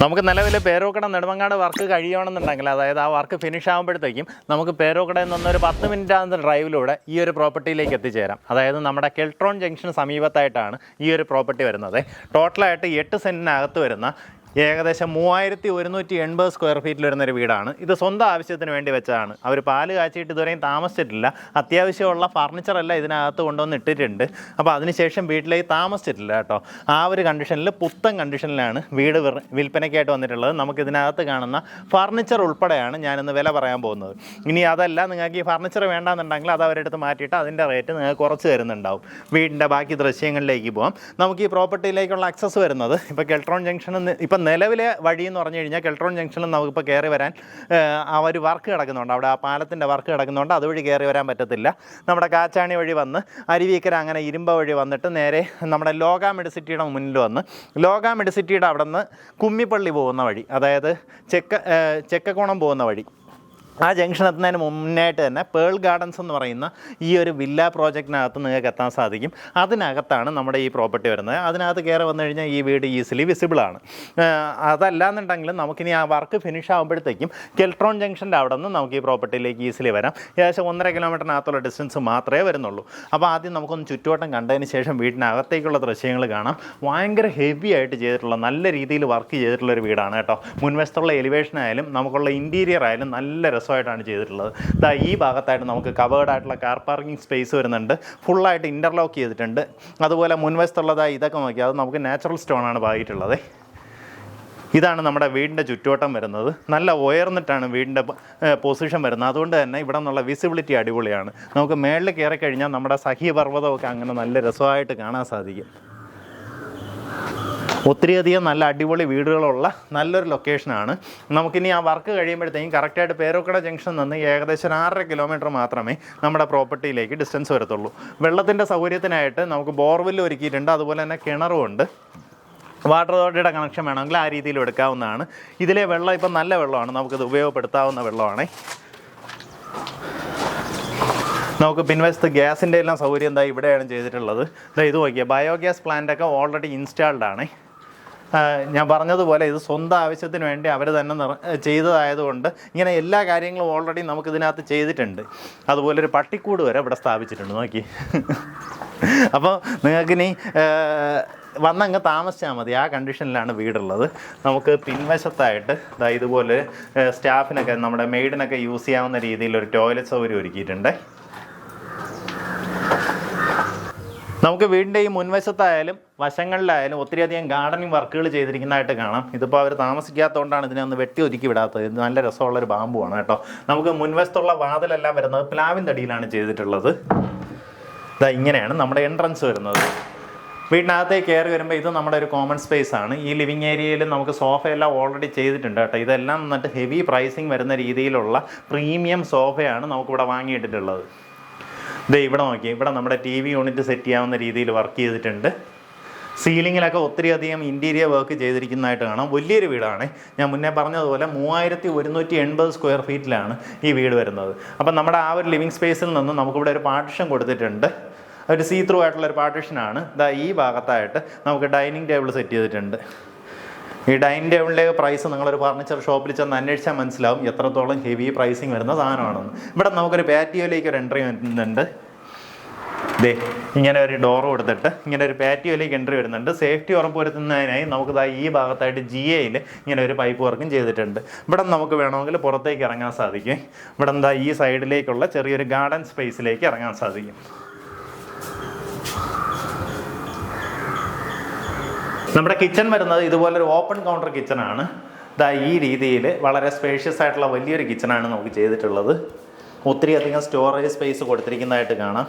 നമുക്ക് നിലവിൽ പേരോക്കട നെടുമങ്ങാട് വർക്ക് കഴിയണമെന്നുണ്ടെങ്കിൽ അതായത് ആ വർക്ക് ഫിനിഷ് ആകുമ്പോഴത്തേക്കും നമുക്ക് പേരോക്കടയിൽ നിന്നൊരു പത്ത് മിനിറ്റ് ഡ്രൈവിലൂടെ ഈ ഒരു പ്രോപ്പർട്ടിയിലേക്ക് എത്തിച്ചേരാം. അതായത് നമ്മുടെ കെൽട്രോൺ ജംഗ്ഷന് സമീപത്തായിട്ടാണ് ഈ ഒരു പ്രോപ്പർട്ടി വരുന്നത്. ടോട്ടലായിട്ട് എട്ട് സെന്റിനകത്ത് വരുന്ന ഏകദേശം മൂവായിരത്തി ഒരുന്നൂറ്റി എൺപത് സ്ക്വയർ ഫീറ്റിൽ വരുന്നൊരു വീടാണ്. ഇത് സ്വന്തം ആവശ്യത്തിന് വേണ്ടി വെച്ചതാണ്. അവർ പാൽ കാച്ചിയിട്ട് ഇതുവരെയും താമസിച്ചിട്ടില്ല. അത്യാവശ്യമുള്ള ഫർണിച്ചറെല്ലാം ഇതിനകത്ത് കൊണ്ടുവന്ന് ഇട്ടിട്ടുണ്ട്. അപ്പോൾ അതിനുശേഷം വീട്ടിലേക്ക് താമസിച്ചിട്ടില്ല കേട്ടോ. ആ ഒരു കണ്ടീഷനിൽ പുത്തൻ കണ്ടീഷനിലാണ് വീട് വിൽപ്പനയ്ക്കായിട്ട് വന്നിട്ടുള്ളത്. നമുക്ക് ഇതിനകത്ത് കാണുന്ന ഫർണിച്ചർ ഉൾപ്പെടെയാണ് ഞാനിന്ന് വില പറയാൻ പോകുന്നത്. ഇനി അതല്ല നിങ്ങൾക്ക് ഈ ഫർണിച്ചർ വേണ്ടാന്നുണ്ടെങ്കിൽ അത് അവരെടുത്ത് മാറ്റിയിട്ട് അതിന്റെ റേറ്റ് നിങ്ങൾക്ക് കുറച്ച് തരുന്നുണ്ടാവും. വീടിന്റെ ബാക്കി ദൃശ്യങ്ങളിലേക്ക് പോകാം നമുക്ക് ഈ പ്രോപ്പർട്ടിയിലേക്കുള്ള ആക്സസ് വരുന്നത് ഇപ്പോൾ കെൽട്രോൺ ജംഗ്ഷനിൽ ഇപ്പം നിലവിലെ വഴി എന്ന് പറഞ്ഞു കഴിഞ്ഞാൽ കെൽട്രോൺ ജംഗ്ഷനിൽ നമുക്കിപ്പോൾ കയറി വരാൻ അവർ വർക്ക് കിടക്കുന്നുണ്ട്. അവിടെ ആ പാലത്തിന്റെ വർക്ക് കിടക്കുന്നുണ്ട്. അതുവഴി കയറി വരാൻ പറ്റത്തില്ല. നമ്മുടെ കാച്ചാണി വഴി വന്ന് അരുവിക്കര അങ്ങനെ ഇരുമ്പ വഴി വന്നിട്ട് നേരെ നമ്മുടെ ലോക മെഡിസിറ്റിയുടെ മുന്നിൽ വന്ന് ലോക മെഡിസിറ്റിയുടെ അവിടെ നിന്ന് കുമ്മിപ്പള്ളി പോകുന്ന വഴി അതായത് ചെക്ക ചെക്കക്കോണം പോകുന്ന വഴി. ആ ജംഗ്ഷൻ എത്തുന്നതിന് മുന്നായിട്ട് തന്നെ പേൾ ഗാർഡൻസ് എന്ന് പറയുന്ന ഈ ഒരു വില്ല പ്രോജക്റ്റിനകത്ത് നിങ്ങൾക്ക് എത്താൻ സാധിക്കും. അതിനകത്താണ് നമ്മുടെ ഈ പ്രോപ്പർട്ടി വരുന്നത്. അതിനകത്ത് കയറി വന്നു കഴിഞ്ഞാൽ ഈ വീട് ഈസിലി വിസിബിൾ ആണ്. ഏഹ് അതല്ലാന്നുണ്ടെങ്കിൽ നമുക്കിനി ആ വർക്ക് ഫിനിഷ് ആകുമ്പോഴത്തേക്കും കെൽട്രോൺ ജംഗ്ഷന്റെ അവിടെ നിന്ന് നമുക്ക് ഈ പ്രോപ്പർട്ടിയിലേക്ക് ഈസിലി വരാം. ഏകദേശം ഒന്നര കിലോമീറ്ററിനകത്തുള്ള ഡിസ്റ്റൻസ് മാത്രമേ വരുന്നുള്ളൂ. അപ്പോൾ ആദ്യം നമുക്കൊന്ന് ചുറ്റുവട്ടം കണ്ടതിന് ശേഷം വീടിനകത്തേക്കുള്ള ദൃശ്യങ്ങൾ കാണാം. ഭയങ്കര ഹെവി ആയിട്ട് ചെയ്തിട്ടുള്ള നല്ല രീതിയിൽ വർക്ക് ചെയ്തിട്ടുള്ള ഒരു വീടാണ് കേട്ടോ. മുൻവശത്തുള്ള എലിവേഷൻ ആയാലും നമുക്കുള്ള ഇന്റീരിയർ ആയാലും നല്ല രസമായിട്ടാണ് ചെയ്തിട്ടുള്ളത്. ഇതാ ഈ ഭാഗത്തായിട്ട് നമുക്ക് കവേർഡ് ആയിട്ടുള്ള കാർ പാർക്കിംഗ് സ്പേസ് വരുന്നുണ്ട്. ഫുള്ളായിട്ട് ഇന്റർലോക്ക് ചെയ്തിട്ടുണ്ട്. അതുപോലെ മുൻവശത്തുള്ളതായി ഇതൊക്കെ നോക്കി. അത് നമുക്ക് നാച്ചുറൽ സ്റ്റോൺ ആണ് പാകിയിട്ടുള്ളത് ഇതാണ് നമ്മുടെ വീടിന്റെ ചുറ്റുവട്ടം വരുന്നത്. നല്ല ഉയർന്നിട്ടാണ് വീടിന്റെ പൊസിഷൻ വരുന്നത്. അതുകൊണ്ട് തന്നെ ഇവിടെ നിന്നുള്ള വിസിബിലിറ്റി അടിപൊളിയാണ്. നമുക്ക് മേളിൽ കയറി കഴിഞ്ഞാൽ നമ്മുടെ സഹ്യപർവതമൊക്കെ അങ്ങനെ നല്ല രസമായിട്ട് കാണാൻ സാധിക്കും. ഒത്തിരിയധികം നല്ല അടിപൊളി വീടുകളുള്ള നല്ലൊരു ലൊക്കേഷനാണ് നമുക്കിനി ആ വർക്ക് കഴിയുമ്പോഴത്തേക്കും കറക്റ്റായിട്ട് പേരോക്കട ജംഗ്ഷൻ നിന്ന് ഏകദേശം ആറര കിലോമീറ്റർ മാത്രമേ നമ്മുടെ പ്രോപ്പർട്ടിയിലേക്ക് ഡിസ്റ്റൻസ് വരത്തുള്ളൂ. വെള്ളത്തിന്റെ സൗകര്യത്തിനായിട്ട് നമുക്ക് ബോർവെൽ ഒരുക്കിയിട്ടുണ്ട്. അതുപോലെ തന്നെ കിണറും ഉണ്ട്. വാട്ടർ അതോറിറ്റിയുടെ കണക്ഷൻ വേണമെങ്കിൽ ആ രീതിയിൽ എടുക്കാവുന്നതാണ്. ഇതിലെ വെള്ളം ഇപ്പം നല്ല വെള്ളമാണ്. നമുക്കിത് ഉപയോഗപ്പെടുത്താവുന്ന വെള്ളമാണ്. നമുക്ക് പിൻവശത്ത് ഗ്യാസിന്റെ എല്ലാം സൗകര്യം എന്താ ഇവിടെയാണ് ചെയ്തിട്ടുള്ളത്. ഇത് നോക്കിയാൽ ബയോഗ്യാസ് പ്ലാന്റൊക്കെ ഓൾറെഡി ഇൻസ്റ്റാൾഡ് ആണ്. ഞാൻ പറഞ്ഞതുപോലെ ഇത് സ്വന്തം ആവശ്യത്തിന് വേണ്ടി അവർ തന്നെ ചെയ്തതായതുകൊണ്ട് ഇങ്ങനെ എല്ലാ കാര്യങ്ങളും ഓൾറെഡി നമുക്ക് ഇതിനകത്ത് ചെയ്തിട്ടുണ്ട്. അതുപോലെ ഒരു പട്ടിക്കൂട് വരെ ഇവിടെ സ്ഥാപിച്ചിട്ടുണ്ട്. നോക്കി. അപ്പോൾ നിങ്ങൾക്കിനി വന്നങ്ങ് താമസിച്ചാൽ മതി. ആ കണ്ടീഷനിലാണ് വീടുള്ളത്. നമുക്ക് പിൻവശത്തായിട്ട് ഇതാ ഇതുപോലെ സ്റ്റാഫിനൊക്കെ നമ്മുടെ മെയ്ഡിനൊക്കെ യൂസ് ചെയ്യാവുന്ന രീതിയിൽ ഒരു ടോയ്ലറ്റ് സൗകര്യം ഒരുക്കിയിട്ടുണ്ട്. നമുക്ക് വീടിന്റെ ഈ മുൻവശത്തായാലും വശങ്ങളിലായാലും ഒത്തിരിയധികം ഗാർഡനിങ് വർക്കുകൾ ചെയ്തിരിക്കുന്നതായിട്ട് കാണാം. ഇതിപ്പോൾ അവർ താമസിക്കാത്തതുകൊണ്ടാണ് ഇതിനെ ഒന്ന് വെട്ടി ഒതുക്കി വിടാത്തത്. ഇത് നല്ല രസമുള്ളൊരു ബാമ്പുവാണ് കേട്ടോ. നമുക്ക് മുൻവശത്തുള്ള വാതിലെല്ലാം വരുന്നത് പ്ലാവിൻ തടിയിലാണ് ചെയ്തിട്ടുള്ളത്. ഇതാ ഇങ്ങനെയാണ് നമ്മുടെ എൻട്രൻസ് വരുന്നത്. വീടിനകത്തേക്ക് കയറി വരുമ്പോൾ ഇത് നമ്മുടെ ഒരു കോമൺ സ്പേസ് ആണ്. ഈ ലിവിങ് ഏരിയയിൽ നമുക്ക് സോഫയെല്ലാം ഓൾറെഡി ചെയ്തിട്ടുണ്ട് കേട്ടോ. ഇതെല്ലാം എന്നിട്ട് ഹെവി പ്രൈസിങ് വരുന്ന രീതിയിലുള്ള പ്രീമിയം സോഫയാണ് നമുക്കിവിടെ വാങ്ങിയിട്ടിട്ടുള്ളത്. ദേ ഇവിടെ നോക്കി ഇവിടെ നമ്മുടെ ടി വി യൂണിറ്റ് സെറ്റ് ചെയ്യാവുന്ന രീതിയിൽ വർക്ക് ചെയ്തിട്ടുണ്ട്. സീലിങ്ങിലൊക്കെ ഒത്തിരിയധികം ഇന്റീരിയർ വർക്ക് ചെയ്തിരിക്കുന്നതായിട്ട് കാണാം. വലിയൊരു വീടാണ്. ഞാൻ മുന്നേ പറഞ്ഞതുപോലെ മൂവായിരത്തി ഒരുന്നൂറ്റി എൺപത് സ്ക്വയർ ഫീറ്റിലാണ് ഈ വീട് വരുന്നത്. അപ്പം നമ്മുടെ ആ ഒരു ലിവിങ് സ്പേസിൽ നിന്ന് നമുക്കിവിടെ ഒരു പാർട്ടിഷൻ കൊടുത്തിട്ടുണ്ട്. ഒരു സീ ത്രൂ ആയിട്ടുള്ള ഒരു പാർട്ടിഷനാണ് ഇതാ ഈ ഭാഗത്തായിട്ട് നമുക്ക് ഡൈനിങ് ടേബിൾ സെറ്റ് ചെയ്തിട്ടുണ്ട്. ഈ ഡൈനിങ് ടേബിളിന്റെ പ്രൈസ് നിങ്ങളൊരു ഫർണിച്ചർ ഷോപ്പിൽ ചെന്ന് അന്വേഷിച്ചാൽ മനസ്സിലാവും എത്രത്തോളം ഹെവി പ്രൈസിങ് വരുന്ന സാധനമാണെന്ന്. ഇവിടെ നമുക്കൊരു പാറ്റിയോയിലേക്ക് ഒരു എൻട്രി വരുന്നുണ്ട്. ദേ ഇങ്ങനെ ഒരു ഡോർ കൊടുത്തിട്ട് ഇങ്ങനെ ഒരു പാറ്റിയോയിലേക്ക് എൻട്രി വരുന്നുണ്ട്. സേഫ്റ്റി ഉറപ്പുവരുത്തുന്നതിനായി നമുക്ക് ഈ ഭാഗത്തായിട്ട് ജി എയിൽ ഇങ്ങനെ ഒരു പൈപ്പ് വർക്കും ചെയ്തിട്ടുണ്ട്. ഇവിടെ നമുക്ക് വേണമെങ്കിൽ പുറത്തേക്ക് ഇറങ്ങാൻ സാധിക്കും. ഇവിടെ എന്താ ഈ സൈഡിലേക്കുള്ള ചെറിയൊരു ഗാർഡൻ സ്പേസിലേക്ക് ഇറങ്ങാൻ സാധിക്കും. നമ്മുടെ കിച്ചൺ വരുന്നത് ഇതുപോലൊരു ഓപ്പൺ കൗണ്ടർ ആണ്. ദാ ഈ രീതിയിൽ വളരെ സ്പേഷ്യസ് ആയിട്ടുള്ള വലിയൊരു കിച്ചണാണ് നമുക്ക് ചെയ്തിട്ടുള്ളത്. ഒത്തിരി അധികം സ്റ്റോറേജ് സ്പേസ് കൊടുത്തിരിക്കുന്നതായിട്ട് കാണാം.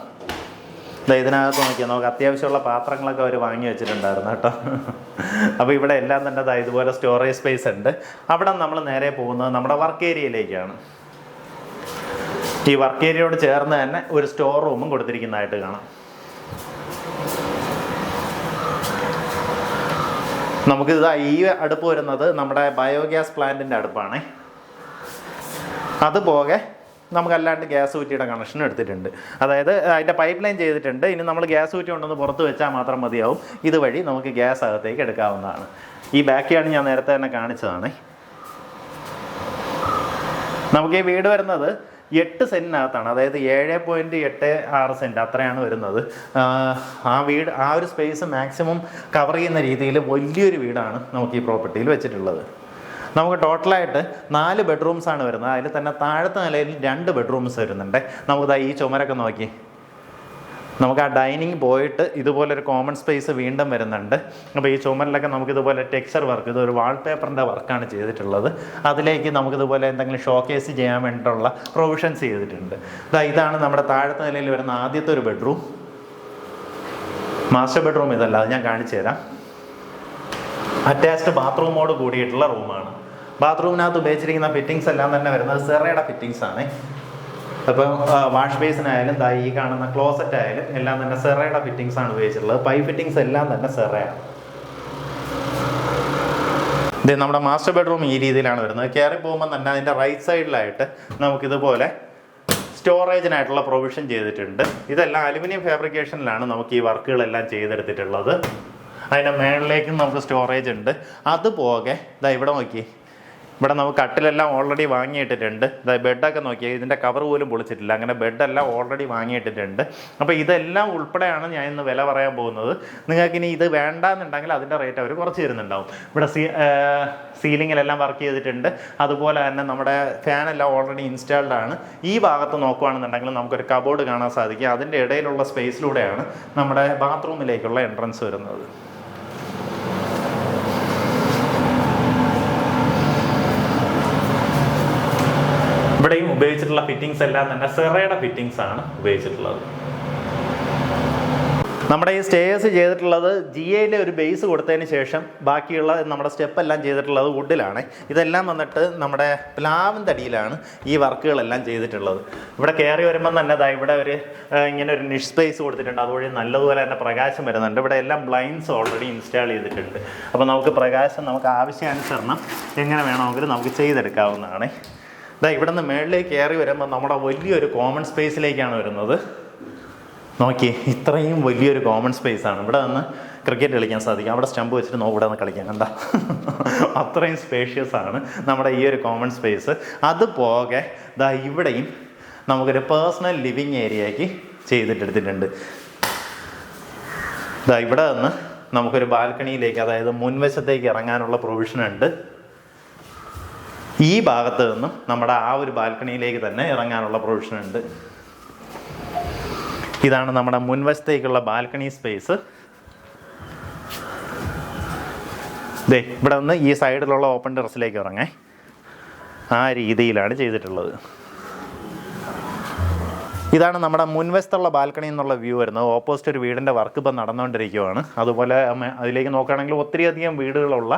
ഇതാ ഇതിനകത്ത് നോക്കിയാൽ നമുക്ക് അത്യാവശ്യമുള്ള പാത്രങ്ങളൊക്കെ അവർ വാങ്ങി വെച്ചിട്ടുണ്ടായിരുന്നു കേട്ടോ. അപ്പോൾ ഇവിടെ എല്ലാം തന്നെ ഇതാ ഇതുപോലെ സ്റ്റോറേജ് സ്പേസ് ഉണ്ട്. അവിടെ നമ്മൾ നേരെ പോകുന്നത് നമ്മുടെ വർക്ക് ഏരിയയിലേക്കാണ് ഈ വർക്ക് ഏരിയയോട് ചേർന്ന് തന്നെ ഒരു സ്റ്റോർ റൂമും കൊടുത്തിരിക്കുന്നതായിട്ട് കാണാം. നമുക്ക് ഇതാ ഈ അടുപ്പ് വരുന്നത് നമ്മുടെ ബയോഗ്യാസ് പ്ലാന്റിന്റെ അടുപ്പാണ്. അതുപോകെ നമുക്കല്ലാണ്ട് ഗ്യാസ് കുറ്റിയുടെ കണക്ഷൻ എടുത്തിട്ടുണ്ട്. അതായത് അതിന്റെ പൈപ്പ് ലൈൻ ചെയ്തിട്ടുണ്ട്. ഇനി നമ്മൾ ഗ്യാസ് കുറ്റി കൊണ്ടൊന്ന് പുറത്ത് വെച്ചാൽ മാത്രം മതിയാവും. ഇതുവഴി നമുക്ക് ഗ്യാസ് അകത്തേക്ക് എടുക്കാവുന്നതാണ്. ഈ ബാക്കിയാണ് ഞാൻ നേരത്തെ തന്നെ കാണിച്ചതാണ്. നമുക്ക് ഈ വീട് വരുന്നത് എട്ട് സെന്റിനകത്താണ് അതായത് ഏഴ് പോയിന്റ് എട്ട് ആറ് സെന്റ് അത്രയാണ് വരുന്നത്. ആ വീട് ആ ഒരു സ്പേസ് മാക്സിമം കവർ ചെയ്യുന്ന രീതിയിൽ വലിയൊരു വീടാണ് നമുക്ക് ഈ പ്രോപ്പർട്ടിയിൽ വെച്ചിട്ടുള്ളത്. നമുക്ക് ടോട്ടലായിട്ട് നാല് ബെഡ്റൂംസ് ആണ് വരുന്നത്. അതിൽ തന്നെ താഴത്തെ നിലയിൽ രണ്ട് ബെഡ്റൂംസ് വരുന്നുണ്ട്. നമുക്ക് ദാ ഈ ചുമരൊക്കെ നോക്കി. നമുക്ക് ആ ഡൈനിങ് പോയിട്ട് ഇതുപോലൊരു കോമൺ സ്പേസ് വീണ്ടും വരുന്നുണ്ട്. അപ്പോൾ ഈ ചുമരിലൊക്കെ നമുക്ക് ഇതുപോലെ ടെക്സ്ചർ വർക്ക് ഇതൊരു വാൾപേപ്പറിന്റെ വർക്കാണ് ചെയ്തിട്ടുള്ളത്. അതിലേക്ക് നമുക്കിതുപോലെ എന്തെങ്കിലും ഷോക്കേസ് ചെയ്യാൻ വേണ്ടിയിട്ടുള്ള പ്രൊവിഷൻസ് ചെയ്തിട്ടുണ്ട്. ഇതാ ഇതാണ് നമ്മുടെ താഴത്തെ നിലയിൽ വരുന്ന ആദ്യത്തെ ഒരു ബെഡ്റൂം മാസ്റ്റർ ബെഡ്റൂം ഇതല്ല അത് ഞാൻ കാണിച്ചു തരാം. അറ്റാച്ച്ഡ് ബാത്റൂമോട് കൂടിയിട്ടുള്ള റൂമാണ് ബാത്റൂമിനകത്ത് ഉപയോഗിച്ചിരിക്കുന്ന ഫിറ്റിങ്സ് എല്ലാം തന്നെ വരുന്നത് സെറയുടെ ഫിറ്റിങ്സ് ആണ്. അപ്പം വാഷ് ബേസിനായാലും ദാ ഈ കാണുന്ന ക്ലോസറ്റ് ആയാലും എല്ലാം തന്നെ സെറയുടെ ഫിറ്റിങ്സ് ആണ് ഉപയോഗിച്ചിട്ടുള്ളത്. പൈ ഫിറ്റിങ്സ് എല്ലാം തന്നെ സെറയാണ്. ഇത് നമ്മുടെ മാസ്റ്റർ ബെഡ്റൂം ഈ രീതിയിലാണ് വരുന്നത്. കയറി പോകുമ്പോൾ തന്നെ അതിന്റെ റൈറ്റ് സൈഡിലായിട്ട് നമുക്കിതുപോലെ സ്റ്റോറേജിനായിട്ടുള്ള പ്രൊവിഷൻ ചെയ്തിട്ടുണ്ട്. ഇതെല്ലാം അലുമിനിയം ഫാബ്രിക്കേഷനിലാണ് നമുക്ക് ഈ വർക്കുകളെല്ലാം ചെയ്തെടുത്തിട്ടുള്ളത്. അതിന്റെ മേളിലേക്കും നമുക്ക് സ്റ്റോറേജ് ഉണ്ട്. അതുപോകെ ഇതാ ഇവിടെ നോക്കി ഇവിടെ നമുക്ക് കട്ടിലെല്ലാം ഓൾറെഡി വാങ്ങിയിട്ടിട്ടുണ്ട്. അതായത് ബെഡൊക്കെ നോക്കിയാൽ ഇതിന്റെ കവർ പോലും പൊളിച്ചിട്ടില്ല. അങ്ങനെ ബെഡെല്ലാം ഓൾറെഡി വാങ്ങിയിട്ടിട്ടുണ്ട്. അപ്പോൾ ഇതെല്ലാം ഉൾപ്പെടെയാണ് ഞാൻ ഇന്ന് വില പറയാൻ പോകുന്നത്. നിങ്ങൾക്ക് ഇനി ഇത് വേണ്ടാന്നുണ്ടെങ്കിൽ അതിന്റെ റേറ്റ് അവർ കുറച്ച് തരുന്നുണ്ടാവും. ഇവിടെ സീ സീലിങ്ങിലെല്ലാം വർക്ക് ചെയ്തിട്ടുണ്ട്. അതുപോലെ തന്നെ നമ്മുടെ ഫാനെല്ലാം ഓൾറെഡി ഇൻസ്റ്റാൾഡ് ആണ്. ഈ ഭാഗത്ത് നോക്കുകയാണെന്നുണ്ടെങ്കിൽ നമുക്കൊരു കബോർഡ് കാണാൻ സാധിക്കും. അതിന്റെ ഇടയിലുള്ള സ്പേസിലൂടെയാണ് നമ്മുടെ ബാത്റൂമിലേക്കുള്ള എൻട്രൻസ് വരുന്നത് ഇവിടെയും ഉപയോഗിച്ചിട്ടുള്ള ഫിറ്റിങ്സ് എല്ലാം തന്നെ സെറയുടെ ഫിറ്റിങ്സ് ആണ് ഉപയോഗിച്ചിട്ടുള്ളത്. നമ്മുടെ ഈ സ്റ്റേയേഴ്സ് ചെയ്തിട്ടുള്ളത് ജി എയിലെ ഒരു ബേസ് കൊടുത്തതിന് ശേഷം ബാക്കിയുള്ള നമ്മുടെ സ്റ്റെപ്പ് എല്ലാം ചെയ്തിട്ടുള്ളത് വുഡിലാണ് ഇതെല്ലാം വന്നിട്ട് നമ്മുടെ പ്ലാവിന്റെ അടിയിലാണ് ഈ വർക്കുകളെല്ലാം ചെയ്തിട്ടുള്ളത്. ഇവിടെ കയറി വരുമ്പം തന്നെ അതാ ഇവിടെ ഒരു ഇങ്ങനെ ഒരു നിഷ് സ്പേസ് കൊടുത്തിട്ടുണ്ട്. അതുവഴി നല്ലതുപോലെ തന്നെ പ്രകാശം വരുന്നുണ്ട്. ഇവിടെ എല്ലാം ബ്ലൈൻഡ്സ് ഓൾറെഡി ഇൻസ്റ്റാൾ ചെയ്തിട്ടുണ്ട്. അപ്പോൾ നമുക്ക് പ്രകാശം നമുക്ക് ആവശ്യാനുസരണം എങ്ങനെ വേണമെങ്കിലും നമുക്ക് ചെയ്തെടുക്കാവുന്നതാണ്. ഇതാ ഇവിടെ നിന്ന് മേളിലേക്ക് കയറി വരുമ്പോൾ നമ്മുടെ വലിയൊരു കോമൺ സ്പേസിലേക്കാണ് വരുന്നത്. നോക്കി ഇത്രയും വലിയൊരു കോമൺ സ്പേസ് ആണ്. ഇവിടെ നിന്ന് ക്രിക്കറ്റ് കളിക്കാൻ സാധിക്കും. അവിടെ സ്റ്റമ്പ് വെച്ചിട്ട് നോ ഇവിടെ നിന്ന് കളിക്കാൻ. കണ്ടാ അത്രയും സ്പേഷ്യസ് ആണ് നമ്മുടെ ഈ ഒരു കോമൺ സ്പേസ് അത് പോകെ ദാ ഇവിടെയും നമുക്കൊരു പേഴ്സണൽ ലിവിങ് ഏരിയയ്ക്ക് ചെയ്തിട്ടെടുത്തിട്ടുണ്ട്. ദാ ഇവിടെ നിന്ന് നമുക്കൊരു ബാൽക്കണിയിലേക്ക് അതായത് മുൻവശത്തേക്ക് ഇറങ്ങാനുള്ള പ്രൊവിഷൻ ഉണ്ട്. ഈ ഭാഗത്ത് നിന്നും നമ്മുടെ ആ ഒരു ബാൽക്കണിയിലേക്ക് തന്നെ ഇറങ്ങാനുള്ള പ്രൊവിഷൻ ഉണ്ട്. ഇതാണ് നമ്മുടെ മുൻവശത്തേക്കുള്ള ബാൽക്കണി സ്പേസ് ദേ ഇവിടെ നിന്ന് ഈ സൈഡിലുള്ള ഓപ്പൺ ടെറസിലേക്ക് ഇറങ്ങേ. ആ രീതിയിലാണ് ചെയ്തിട്ടുള്ളത്. ഇതാണ് നമ്മുടെ മുൻവശത്തുള്ള ബാൽക്കണി എന്നുള്ള വ്യൂ വരുന്നത്. ഓപ്പോസിറ്റ് ഒരു വീടിന്റെ വർക്ക് ഇപ്പം നടന്നുകൊണ്ടിരിക്കുകയാണ് അതുപോലെ അതിലേക്ക് നോക്കുകയാണെങ്കിൽ ഒത്തിരിയധികം വീടുകളുള്ള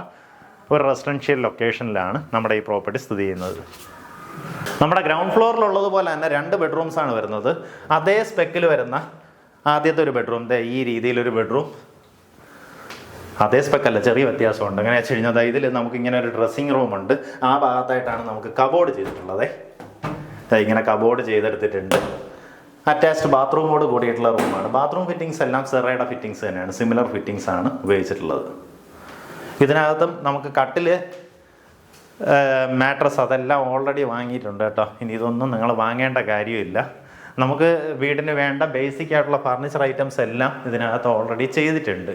ഒരു റെസിഡൻഷ്യൽ ലൊക്കേഷനിലാണ് നമ്മുടെ ഈ പ്രോപ്പർട്ടി സ്ഥിതി ചെയ്യുന്നത്. നമ്മുടെ ഗ്രൗണ്ട് ഫ്ലോറിലുള്ളതുപോലെ തന്നെ രണ്ട് ബെഡ്റൂംസ് ആണ് വരുന്നത്. അതേ സ്പെക്കിൽ വരുന്ന ആദ്യത്തെ ഒരു ബെഡ്റൂം ഈ രീതിയിലൊരു ബെഡ്റൂം അതേ സ്പെക്കല്ല ചെറിയ വ്യത്യാസമുണ്ട്. എങ്ങനെ വെച്ച് കഴിഞ്ഞാൽ ഇതിൽ നമുക്ക് ഇങ്ങനെ ഒരു ഡ്രസ്സിങ് ഉണ്ട്. ആ ഭാഗത്തായിട്ടാണ് നമുക്ക് കബോർഡ് ചെയ്തിട്ടുള്ളത്. ഇങ്ങനെ കബോർഡ് ചെയ്തെടുത്തിട്ടുണ്ട്. അറ്റാച്ച്ഡ് ബാത്റൂമോട് കൂടിയിട്ടുള്ള റൂമാണ് ബാത്റൂം ഫിറ്റിംഗ്സ് എല്ലാം സെറയുടെ ഫിറ്റിംഗ്സ് തന്നെയാണ്. സിമിലർ ഫിറ്റിംഗ്സ് ആണ് ഉപയോഗിച്ചിട്ടുള്ളത്. ഇതിനകത്തും നമുക്ക് കട്ടിൽ മാട്രസ് അതെല്ലാം ഓൾറെഡി വാങ്ങിയിട്ടുണ്ട് കേട്ടോ. ഇനി ഇതൊന്നും നിങ്ങൾ വാങ്ങേണ്ട കാര്യമില്ല. നമുക്ക് വീടിന് വേണ്ട ബേസിക് ആയിട്ടുള്ള ഫർണിച്ചർ ഐറ്റംസ് എല്ലാം ഇതിനകത്ത് ഓൾറെഡി ചെയ്തിട്ടുണ്ട്.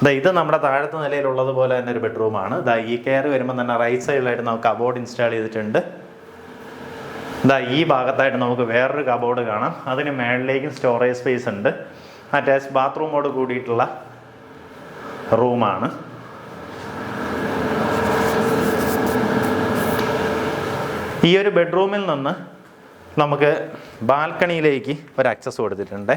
ഇതാ ഇത് നമ്മുടെ താഴത്തെ നിലയിലുള്ളതുപോലെ തന്നെ ഒരു ബെഡ്റൂമാണ് ദാ ഈ കെയർ വരുമ്പോൾ തന്നെ റൈറ്റ് സൈഡിലായിട്ട് നമുക്ക് കബോർഡ് ഇൻസ്റ്റാൾ ചെയ്തിട്ടുണ്ട്. ഇതാ ഈ ഭാഗത്തായിട്ട് നമുക്ക് വേറൊരു കബോർഡ് കാണാം. അതിന് മേളിലേക്കും സ്റ്റോറേജ് സ്പേസ് ഉണ്ട്. അറ്റാച്ച് ബാത്റൂമോട് കൂടിയിട്ടുള്ള റൂമാണ് ഈ ഒരു ബെഡ്റൂമിൽ നിന്ന് നമുക്ക് ബാൽക്കണിയിലേക്ക് ഒരു ആക്സസ് കൊടുത്തിട്ടുണ്ട്.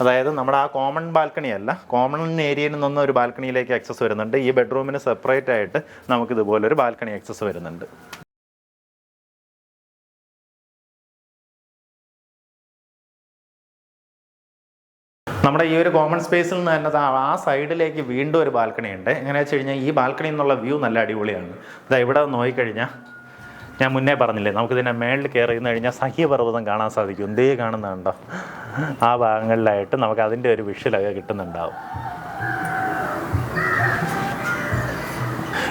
അതായത് നമ്മുടെ ആ കോമൺ ബാൽക്കണി അല്ല കോമൺ ഏരിയയിൽ നിന്ന് ഒരു ബാൽക്കണിയിലേക്ക് ആക്സസ് വരുന്നുണ്ട്. ഈ ബെഡ്റൂമിന് സെപ്പറേറ്റ് ആയിട്ട് നമുക്ക് ഇതുപോലെ ഒരു ബാൽക്കണി ആക്സസ് വരുന്നുണ്ട്. നമ്മുടെ ഈ ഒരു കോമൺ സ്പേസിൽ നിന്ന് തന്നെ ആ സൈഡിലേക്ക് വീണ്ടും ഒരു ബാൽക്കണി ഉണ്ട്. എങ്ങനെയാണെന്ന് വെച്ച് കഴിഞ്ഞാൽ ഈ ബാൽക്കണി എന്നുള്ള വ്യൂ നല്ല അടിപൊളിയാണ്. അതായത് ഇവിടെ നോക്കിക്കഴിഞ്ഞാൽ ഞാൻ മുന്നേ പറഞ്ഞില്ലേ നമുക്കിതിനെ മേളിൽ കയറി നിന്ന് കഴിഞ്ഞാൽ സഹ്യപർവതം കാണാൻ സാധിക്കും. എന്തേ കാണുന്നുണ്ടോ ആ ഭാഗങ്ങളിലായിട്ട് നമുക്ക് അതിന്റെ ഒരു വിഷലൊക്കെ കിട്ടുന്നുണ്ടാവും.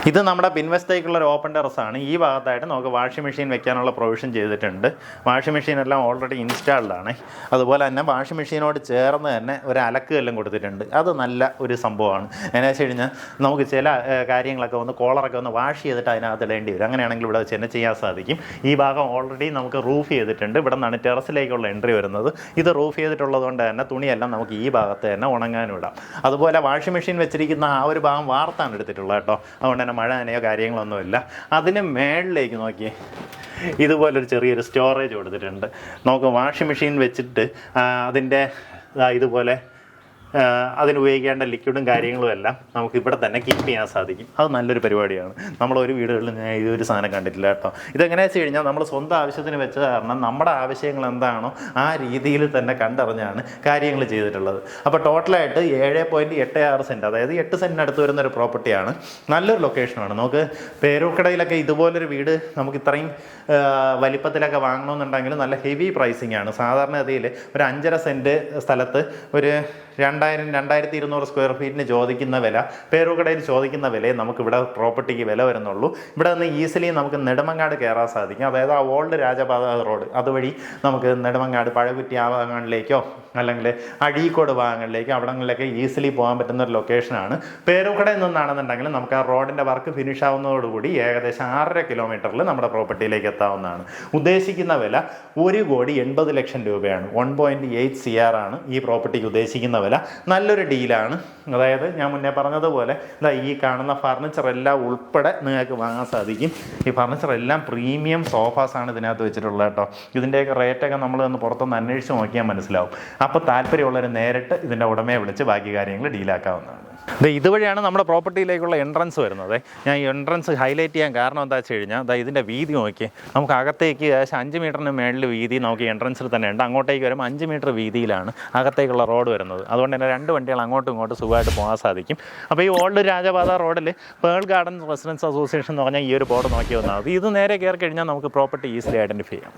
ഇത് നമ്മുടെ പിൻവശത്തേക്കുള്ള ഒരു ഓപ്പൺ ടെറസ് ആണ് ഈ ഭാഗത്തായിട്ട് നമുക്ക് വാഷിംഗ് മെഷീൻ വെക്കാനുള്ള പ്രൊവിഷൻ ചെയ്തിട്ടുണ്ട്. വാഷിംഗ് മെഷീൻ എല്ലാം ഓൾറെഡി ഇൻസ്റ്റാൾഡ് ആണ്. അതുപോലെ തന്നെ വാഷിംഗ് മെഷീനോട് ചേർന്ന് തന്നെ ഒരു അലക്ക് എല്ലാം കൊടുത്തിട്ടുണ്ട്. അത് നല്ല ഒരു സംഭവമാണ്. എന്നു വെച്ച് കഴിഞ്ഞാൽ നമുക്ക് ചില കാര്യങ്ങളൊക്കെ ഒന്ന് കോളറൊക്കെ ഒന്ന് വാഷ് ചെയ്തിട്ട് അതിനകത്ത് ഇടേണ്ടി വരും. അങ്ങനെയാണെങ്കിൽ ഇവിടെ വെച്ച് തന്നെ ചെയ്യാൻ സാധിക്കും. ഈ ഭാഗം ഓൾറെഡി നമുക്ക് റൂഫ് ചെയ്തിട്ടുണ്ട്. ഇവിടെ നിന്നാണ് ടെറസിലേക്കുള്ള എൻട്രി വരുന്നത്. ഇത് റൂഫ് ചെയ്തിട്ടുള്ളത് കൊണ്ട് തന്നെ തുണിയെല്ലാം നമുക്ക് ഈ ഭാഗത്ത് തന്നെ ഉണങ്ങാനും ഇടാം. അതുപോലെ വാഷിംഗ് മെഷീൻ വെച്ചിരിക്കുന്ന ആ ഒരു ഭാഗം വാർത്താണ് എടുത്തിട്ടുള്ളത് കേട്ടോ. അതുകൊണ്ട് തന്നെ മഴ നനയോ കാര്യങ്ങളൊന്നുമില്ല. അതിന് മേളിലേക്ക് നോക്കി. ഇതുപോലൊരു ചെറിയൊരു സ്റ്റോറേജ് കൊടുത്തിട്ടുണ്ട്. നമുക്ക് വാഷിംഗ് മെഷീൻ വെച്ചിട്ട് അതിന്റെ ഇതുപോലെ അതിന് ഉപയോഗിക്കേണ്ട ലിക്വിഡും കാര്യങ്ങളും എല്ലാം നമുക്ക് ഇവിടെ തന്നെ കീപ്പ് ചെയ്യാൻ സാധിക്കും. അത് നല്ലൊരു പരിപാടിയാണ്. നമ്മൾ ഒരു വീടുകളിൽ ഞാൻ ഒരു സാധനം കണ്ടിട്ടില്ല കേട്ടോ. ഇതെങ്ങനെ വെച്ച് കഴിഞ്ഞാൽ നമ്മൾ സ്വന്തം ആവശ്യത്തിന് വെച്ച കാരണം നമ്മുടെ ആവശ്യങ്ങൾ എന്താണോ ആ രീതിയിൽ തന്നെ കണ്ടറിഞ്ഞാണ് കാര്യങ്ങൾ ചെയ്തിട്ടുള്ളത്. അപ്പോൾ ടോട്ടലായിട്ട് ഏഴ് പോയിന്റ് എട്ട് ആറ് സെന്റ് അതായത് എട്ട് സെന്റിനടുത്ത് വരുന്ന ഒരു പ്രോപ്പർട്ടിയാണ് നല്ലൊരു ലൊക്കേഷനാണ് നമുക്ക് പേരൂക്കടയിലൊക്കെ ഇതുപോലൊരു വീട് നമുക്ക് ഇത്രയും വലിപ്പത്തിലൊക്കെ വാങ്ങണമെന്നുണ്ടെങ്കിൽ നല്ല ഹെവി പ്രൈസിങ് ആണ്. സാധാരണഗതിയിൽ ഒരു അഞ്ചര സെന്റ് സ്ഥലത്ത് ഒരു രണ്ടായിരം രണ്ടായിരത്തി ഇരുന്നൂറ് സ്ക്വയർ ഫീറ്റിന് ചോദിക്കുന്ന വില പേരൂക്കടയിൽ ചോദിക്കുന്ന വിലയെ നമുക്ക് ഇവിടെ പ്രോപ്പർട്ടിക്ക് വില വരുന്നുള്ളൂ. ഇവിടെ നിന്ന് ഈസിലി നമുക്ക് നെടുമങ്ങാട് കയറാൻ സാധിക്കും. അതായത് ആ ഓൾഡ് രാജപാത റോഡ് അതുവഴി നമുക്ക് നെടുമങ്ങാട് പഴകുറ്റി ആ ഭാഗങ്ങളിലേക്കോ അല്ലെങ്കിൽ അഴീക്കോട് ഭാഗങ്ങളിലേക്കോ അവിടങ്ങളിലൊക്കെ ഈസിലി പോകാൻ പറ്റുന്ന ഒരു ലൊക്കേഷനാണ് പേരൂക്കടയിൽ നിന്നാണെന്നുണ്ടെങ്കിൽ നമുക്ക് ആ റോഡിന്റെ വർക്ക് ഫിനിഷ് ആവുന്നതോടുകൂടി ഏകദേശം ആറര കിലോമീറ്ററിൽ നമ്മുടെ പ്രോപ്പർട്ടിയിലേക്ക് എത്താവുന്നതാണ്. ഉദ്ദേശിക്കുന്ന വില ഒരു കോടി എൺപത് ലക്ഷം രൂപയാണ്. One point eight C R ആണ് ഈ പ്രോപ്പർട്ടിക്ക് ഉദ്ദേശിക്കുന്ന വില. നല്ലൊരു ഡീലാണ് അതായത് ഞാൻ മുന്നേ പറഞ്ഞതുപോലെ ഇതാ ഈ കാണുന്ന ഫർണിച്ചർ എല്ലാം ഉൾപ്പെടെ നിങ്ങൾക്ക് വാങ്ങാൻ സാധിക്കും. ഈ ഫർണിച്ചർ എല്ലാം പ്രീമിയം സോഫാസാണ് ഇതിനകത്ത് വെച്ചിട്ടുള്ളത് കേട്ടോ. ഇതിന്റെയൊക്കെ റേറ്റൊക്കെ നമ്മൾ ഒന്ന് പുറത്തൊന്ന് അന്വേഷിച്ച് നോക്കിയാൽ മനസ്സിലാവും. അപ്പോൾ താല്പര്യമുള്ളവർ നേരിട്ട് ഇതിന്റെ ഉടമയെ വിളിച്ച് ബാക്കി കാര്യങ്ങൾ ഡീലാക്കാവുന്നതാണ് ദേ ഇതുവഴിയാണ് നമ്മുടെ പ്രോപ്പർട്ടിയിലേക്കുള്ള എൻട്രൻസ് വരുന്നത്. ഞാൻ ഈ എൻട്രൻസ് ഹൈലൈറ്റ് ചെയ്യാൻ കാരണം എന്താ വെച്ച് കഴിഞ്ഞാൽ അതായത് ഇതിന്റെ വീതി നോക്കി. നമുക്ക് അകത്തേക്ക് ഏകദേശം അഞ്ച് മീറ്ററിന് മേളിൽ വീതി നമുക്ക് എൻട്രൻസിൽ തന്നെ ഉണ്ട്. അങ്ങോട്ടേക്ക് വരുമ്പോൾ അഞ്ച് മീറ്റർ വീതിയിലാണ് അകത്തേക്കുള്ള റോഡ് വരുന്നത്. അതുകൊണ്ട് തന്നെ രണ്ട് വണ്ടികൾ അങ്ങോട്ടും ഇങ്ങോട്ടും സുഖമായിട്ട് പോകാൻ സാധിക്കും. അപ്പോൾ ഈ ഓൾഡ് രാജപാത റോഡിൽ പേൾ ഗാർഡൻ റെസിഡൻസ് അസോസിയേഷൻ എന്ന് പറഞ്ഞാൽ ഈ ഒരു ബോർഡ് നോക്കി വന്നാൽ മതി. ഇത് നേരെ കയറി കഴിഞ്ഞാൽ നമുക്ക് പ്രോപ്പർട്ടി ഈസിലി ഐഡന്റിഫൈ ചെയ്യാം.